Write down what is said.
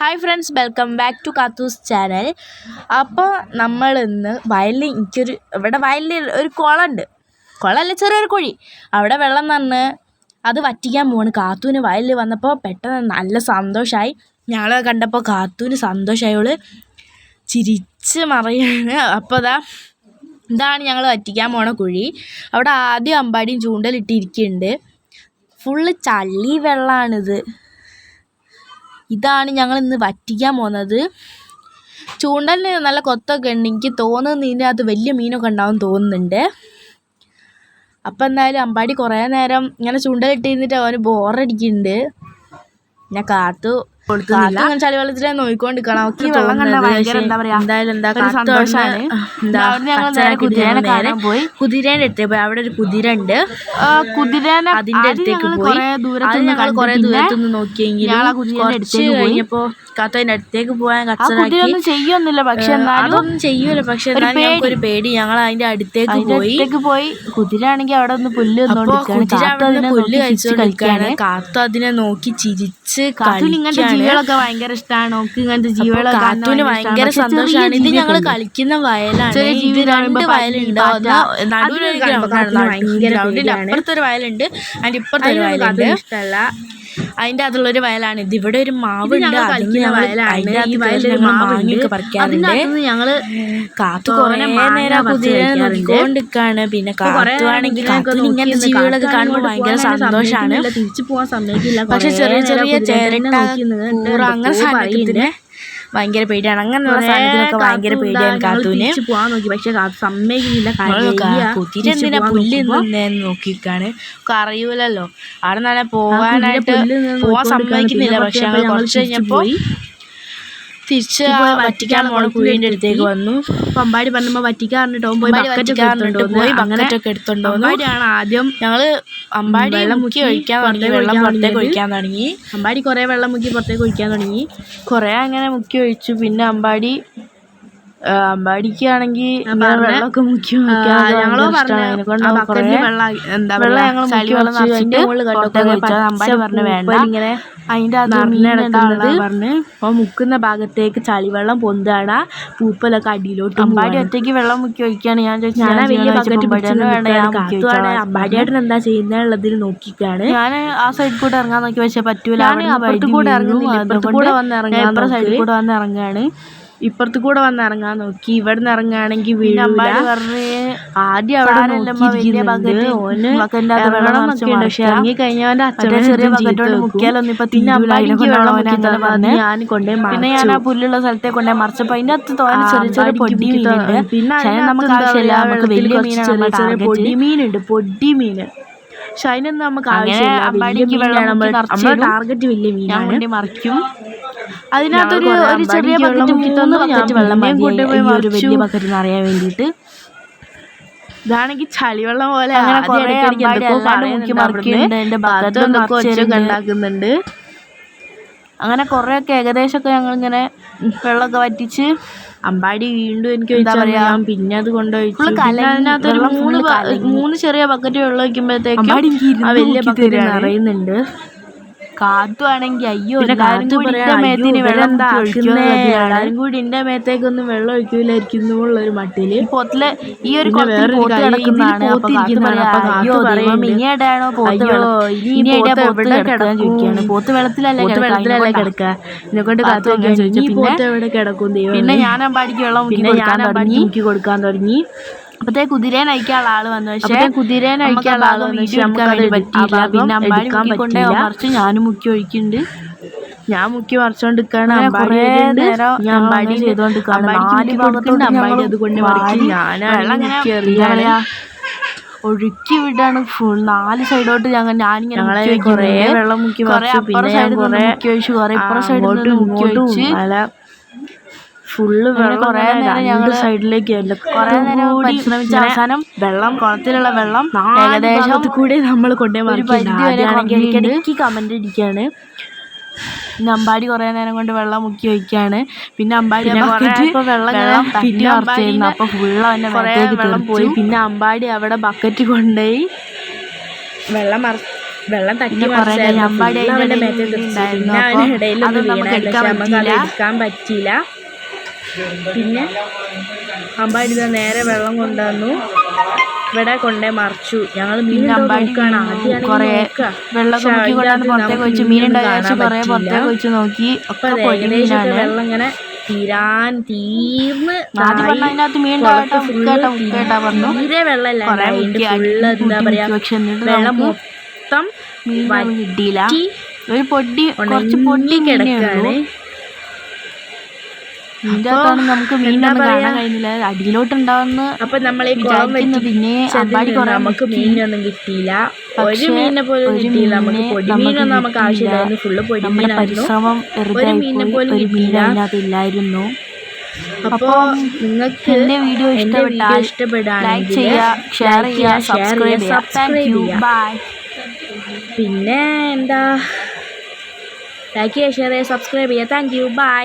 Hi friends welcome back to Kathoos channel അപ്പോൾ നമ്മൾ ഇന്ന് വയലിൽ എനിക്കൊരു ഇവിടെ വയലിൽ ഒരു കുളമുണ്ട് കുളമല്ല ചെറിയൊരു കുഴി. അവിടെ വെള്ളം നിന്ന് അത് വറ്റിക്കാൻ പോവാണ്. കാത്തൂന് വയലിൽ വന്നപ്പോൾ പെട്ടെന്ന് നല്ല സന്തോഷമായി ഞങ്ങളെ കണ്ടപ്പോൾ കാത്തൂന് സന്തോഷമായി അവൾ ചിരിച്ച് മറിയാണ്. അപ്പോൾ അതാ ഇതാണ് ഞങ്ങൾ വറ്റിക്കാൻ പോണ കുഴി. അവിടെ ആദ്യം അമ്പാടിയും ചൂണ്ടലിട്ടിരിക്കുന്നുണ്ട് ഫുള്ള് ചളി വെള്ളമാണിത് ഇതാണ് ഞങ്ങൾ ഇന്ന് വറ്റിക്കാൻ പോകുന്നത് ചൂണ്ടലിന് നല്ല കൊത്തൊക്കെ ഉണ്ട്. എനിക്ക് തോന്നുന്നു ഇതിന്റെ അകത്ത് വലിയ മീനൊക്കെ ഉണ്ടാവും തോന്നുന്നുണ്ട്. അപ്പം എന്തായാലും അമ്പാടി കുറേ നേരം ഇങ്ങനെ ചൂണ്ടലിട്ടിരുന്നിട്ട് അവന് ബോറടിക്കുന്നുണ്ട് ഞാൻ കാത്തു. ഈ വെള്ളം കണ്ട ഭയങ്കര എന്താ പറയാ, എന്തായാലും എന്താ ഒരു സന്തോഷാണ്. അവിടുന്ന് എന്താ അവിടുന്ന് ഞങ്ങൾ കച്ചറ നേരെ കുതിരേനെ നേരെ കാണാൻ പോയി. കുതിരേന്റെ അടുത്ത് പോയി അവിടെ ഒരു കുതിര ഉണ്ട് കുതിരേനെ അതിന്റെ അടുത്തേക്ക് പോയി. കുറേ ഞങ്ങൾ ദൂരത്തുനിന്ന് നോക്കിയെങ്കിലും കുറച്ച് അടുത്തേക്ക് പോയി. കഴിഞ്ഞപ്പോൾ കാത്ത അടുത്തേക്ക് പോകാൻ കച്ചറാക്കി ചെയ്യൊന്നുമില്ല പക്ഷെ അതൊന്നും ചെയ്യൂല. പക്ഷെ ഒരു എന്നാലും പേടി. ഒരു പേടി. ഞങ്ങൾ അതിന്റെ അടുത്തേക്ക് പോയി പോയി. അടുത്തേക്ക് പോയി. കുതിരയാണെങ്കിൽ അവിടെ ഒന്ന് പുല്ല്. കുതിര കാത്തു അവിടെ അതിനെ പുല്ല് നോക്കി ചിരിച്ച് കഴിച്ചുകൊണ്ടിരിക്കുകയാണ് കാത്തു അതിനെ നോക്കി ചിരിച്ച് കളിക്കുകയാണ്. ജീവികളൊക്കെ ഭയങ്കര ഇഷ്ടമാണ് നോക്ക് ഇങ്ങനത്തെ ജീവികളൊക്കെ കാറ്റൂന് ഭയങ്കര. സന്തോഷമാണ്. ഇത് ഞങ്ങൾ കളിക്കുന്ന വയലാണ്. ജീവി രണ്ട് വയലുണ്ട്. നടുവിലൊരു അപ്പുറത്തൊരു വയലുണ്ട്. അതിന്റെ ഇപ്പുറത്തൊരു വയലുണ്ട്. ഇഷ്ടമല്ല. അതിന്റെ അതുള്ളൊരു വയലാണ്. ഇത് ഇവിടെ ഒരു മാവ് ഉണ്ട്. മാങ്ങയൊക്കെ പറിക്കാറുണ്ട്. ഞങ്ങൾ കാത്തു കുറേ നേരം പറിച്ച് നോക്കിക്കൊണ്ടിരിക്കാണ്. പിന്നെ കാത്തുവാണെങ്കിൽ ഇങ്ങനത്തെ ജീവികളൊക്കെ കാണുമ്പോൾ ഭയങ്കര സന്തോഷമാണ് തിരിച്ചു പോവാൻ സമയത്തില്ല പക്ഷെ ചെറിയ ചെറിയ ചേരട്ട അങ്ങനെ എന്തൊക്കെയോ സാധനത്തിന് ഭയങ്കര പേടിയാണ്. അങ്ങനെയുള്ള സാധനത്തിനൊക്കെ ഭയങ്കര പേടിയാണ് കാത്തൂന്. പോവാൻ നോക്കി. പക്ഷെ സമ്മതിക്കുന്നില്ല. പുല്ല് നിന്നേന്ന് നോക്കിക്കാണ്. അറിയൂലല്ലോ അവിടെ നല്ല പോവാനായിട്ട് പോവാൻ സമ്മതിക്കുന്നില്ല. പക്ഷെ ഞങ്ങൾ കുറച്ച് കഴിഞ്ഞപ്പോ. തിരിച്ച് വറ്റിക്കാൻ പോണ കുഴിന്റെ കുഴീന്റെ അടുത്തേക്ക് വന്നു. പമ്പാടി അമ്പാടി പറഞ്ഞപ്പോ വറ്റിക്കാൻ പറഞ്ഞിട്ട് ഓൻ പോയി ബക്കറ്റൊക്കെ എടുത്തോണ്ട് പോയി ബക്കറ്റൊക്കെ എടുത്തോണ്ടോ അമ്പാടിയാണ് ആദ്യം ഞങ്ങൾ അമ്പാടി വെള്ളം മുക്കി ഒഴിക്കാൻ തുടങ്ങി. വെള്ളം പുറത്തേക്ക് ഒഴിക്കാൻ തുടങ്ങി. അമ്പാടി കൊറേ വെള്ളം മുക്കി പുറത്തേക്ക് ഒഴിക്കാൻ തുടങ്ങി. കുറേ അങ്ങനെ മുക്കി ഒഴിച്ചു. പിന്നെ അമ്പാടി അമ്പാടിക്കാണെങ്കിൽ വെള്ളമൊക്കെ മുക്കി പറഞ്ഞ വേണ്ട. അത് പറഞ്ഞ്. അപ്പോൾ മുക്കുന്ന ഭാഗത്തേക്ക് ചളിവെള്ളം പൊന്താണ് പൂപ്പലൊക്കെ അടിയിലോട്ട് അമ്പാടി. ഒറ്റയ്ക്ക് വെള്ളം മുക്കി ഒഴിക്കുകയാണ് ഞാൻ ചോദിച്ചു ഞാൻ വലിയ ബക്കറ്റ്. അമ്പാടിയായിട്ട് എന്താ ചെയ്യുന്നതിൽ നോക്കിക്കാണ്. ഞാൻ ആ സൈഡിൽ കൂടെ ഇറങ്ങാൻ നോക്കി പക്ഷെ പറ്റൂല. കൂടെ ഇറങ്ങുന്നു കൂടെ വന്ന് സൈഡിൽ കൂടെ വന്ന് ഇറങ്ങാണ്. ഇപ്പുറത്ത് കൂടെ വന്ന് ഇറങ്ങാൻ നോക്കി. ഇവിടുന്ന് ഇറങ്ങുകയാണെങ്കിൽ പിന്നെ വീഴൂല. അമ്പാടി ആദ്യം അവിടെ പക്ഷെ ഇറങ്ങി അച്ഛൻ. ഞാൻ കൊണ്ടേ പിന്നെ ഞാൻ ആ പുല്ലുള്ള സ്ഥലത്തെ കൊണ്ടേ മറിച്ചപ്പോ അതിന്റെ അകത്ത് തോന്നി ചെറിയ ചെറിയ പൊടി മീനുണ്ട്. പിന്നെ നമുക്ക് ആവശ്യമില്ല നമുക്ക് വലിയ മീനാണ് ചെറിയ. പൊടി മീനുണ്ട് പൊടി മീന് പക്ഷെ അതിനൊന്നും നമുക്ക് ആവശ്യമില്ല. ടാർഗറ്റ് വലിയ മീനാണ് മറിക്കും. അതിനകത്തൊരു ഒരു ചെറിയ ബക്കറ്റ് മൂന്ന്. ബക്കറ്റ് വെള്ളം ഈ ഒരു. വലിയ ബക്കറ്റ് നിറയാൻ വേണ്ടിയിട്ട്. ഇതാണെങ്കിൽ ചളിവെള്ളം പോലെ അങ്ങനെ കുറേ എന്തൊക്കെയോ അല്ലാണ്ട് മുക്കി മറിക്കുന്നുണ്ട്. എന്റെ കാത്തു എന്തൊക്കെ ഒച്ചയൊക്കെ ഉണ്ടാക്കുന്നുണ്ട്. അങ്ങനെ കുറേ ഒക്കെ ഏകദേശമൊക്കെ ഞങ്ങൾ ഇങ്ങനെ വെള്ളമൊക്കെ വറ്റിച്ച് അമ്പാടി വീണ്ടും എനിക്ക് എന്താ പറയാ, പിന്നെ അത് കൊണ്ടുപോയി അതിനകത്തൊരു മൂന്ന് ചെറിയ ബക്കറ്റ് വെള്ളം വെക്കുമ്പോഴത്തേക്കും ആ വലിയ ബക്കറ്റ്. നിറയുന്നുണ്ട്. കാത്തു ആണെങ്കിൽ അയ്യോ പിന്നെ എല്ലാവരും കൂടി എന്റെ എന്റെ "അയ്യോ, മേത്തിന് വെള്ളം എല്ലാരും കൂടി എന്റെ മേത്തേക്കൊന്നും വെള്ളം ഒഴിക്കൂലായിരിക്കുന്നു ഉള്ളൊരു മട്ടിൽ. പോത്തിൽ ഈ ഒരു പോത്ത് കിടക്കുന്നതാണ് അപ്പൊ പോത്ത് കാത്തു. പറയാ, അയ്യോ ഇനി എവിടെയാണോ പോത്ത് വെള്ളം- ഇനി ഇനി എവിടെയാ പോത്ത് കിടക്കാൻ ചോദിക്കുകയാണ്. പോത്ത് വെള്ളത്തിലല്ലേ വെള്ളത്തിലല്ലേ. കിടക്കുക കൊണ്ട് കാത്തു കാത്തു ചോദിച്ചു. പിന്നെ- പോത്ത് എവിടെ കിടക്കും? പിന്നെ ഞാൻ അമ്പാടിക്ക് വെള്ളം പിന്നെ ഞാൻ അമ്പാടിക്ക് കൊടുക്കാൻ തുടങ്ങി. അപ്പത്തേ കുതിരയെ അയക്കാനുള്ള ആൾ വന്നു പക്ഷേ കുതിരയെ നയിക്കാനുള്ള നമുക്ക് ആൾ വന്നു. പക്ഷേ പറ്റിയില്ല പിന്നെ അമ്പാടി മുക്കിക്കൊണ്ടേ. മറിച്ച് ഞാനും മുക്കി ഒഴിക്കുന്നുണ്ട് ഞാൻ മുക്കി മറിച്ചോണ്ടിരിക്കാണ് അമ്പാടി ഞാൻ അമ്പാടി അങ്ങനെ ചെയ്തുകൊണ്ടിരിക്കുകയാണ്. നാല് മുക്കി അമ്പാടി ഞങ്ങൾ അത് കൊണ്ട് വാരി മറിക്കും ഞാനാണ് ഒഴുക്കി വിടാണ് ഫുൾ നാല് സൈഡോട്ട് ഞങ്ങൾ ഞാനിങ്ങനെ കുറേ. വെള്ളം മുക്കി കുറേ. അപ്പുറം സൈഡിൽ മുക്കി ഒഴിച്ചു കുറേ ഇപ്പുറം സൈഡ് സൈഡിൽ മുക്കി ഒഴിച്ച് ഫുള്ള് വെള്ളം കുറേ ഇങ്ങനെ നേരം രണ്ട് സൈഡിലേക്ക് കുറേ നേരം പരിശ്രമിച്ച് അവസാനം വെള്ളം കുളത്തിലുള്ള വെള്ളം ഏകദേശം കൂടി നമ്മൾ കൊണ്ടുപോയി. കമന്റ് ഇരിക്കാണ്. പിന്നെ അമ്പാടി കുറേ നേരം കൊണ്ട് വെള്ളം മുക്കി വയ്ക്കാണ്. പിന്നെ അമ്പാടി വെള്ളം പിന്നെ അപ്പോൾ ഫുള്ള് മേത്തേക്ക് വെള്ളം പോയി. പിന്നെ അമ്പാടി അവിടെ ബക്കറ്റ് കൊണ്ടുപോയി. വെള്ളം വെള്ളം തട്ടി അമ്പാടി അതിന്റെ ഇടയിൽ ഉണ്ടായിരുന്നു. അപ്പോൾ അത് നമുക്ക് എടുക്കാൻ പറ്റിയില്ല. പിന്നെ അമ്പാടി നേരെ വെള്ളം കൊണ്ടുവന്നു. ഇവിടെ കൊണ്ടേ മറിച്ചു. ഞങ്ങൾ മീൻ പിന്നെ അമ്പാടി നോക്കുകയാണ്. വീണു. കുറേ വെള്ളം കൊണ്ടാണ് പുറത്തേക്ക് വെച്ച് കുറേ പറ്റിയില്ല. പുറത്തേക്ക് വെച്ച് നോക്കി. ഒക്കെ വെള്ളം ഇങ്ങനെ തീരാൻ തീർന്ന് തീരെ വെള്ളമില്ല ഫുള്ള് എന്താ പറയാ വെള്ളം മൊത്തം കിട്ടിയില്ല. ഒരു പൊടി കുറച്ച് പൊടി കിടക്കാണ്. നമുക്ക് മീനൊന്നും? കാണാൻ കഴിയുന്നില്ല. അടിയിലോട്ടുണ്ടാവുന്ന അപ്പൊ വിചാരിക്കുന്നു. പിന്നെ അമ്പാടി നമുക്ക് മീനൊന്നും കിട്ടിയില്ല. ഒരു മീനെ മീനിനെ പോലും ഒരു കിട്ടിയില്ല. നമുക്ക് പൊടി മീനൊന്നും നമുക്ക്. ആവശ്യമില്ലായിരുന്നു. ഫുള്ള് പൊടി മീനായിരുന്നു. പരിശ്രമം മീനെ മീനിനെ പോലും ഒരു. ഇല്ലായിരുന്നു. അപ്പോ നിങ്ങൾക്ക് എന്റെ വീഡിയോ എന്റെ വീഡിയോ ഇഷ്ടപ്പെടുകയാണെങ്കിൽ ഷെയർ ചെയ്യുക സബ്സ്ക്രൈബ് ചെയ്യുക. പിന്നെ എന്താ? ലൈക്ക് ചെയ്യുക ഷെയർ ചെയ്യുക സബ്സ്ക്രൈബ് ചെയ്യുക. Thank you by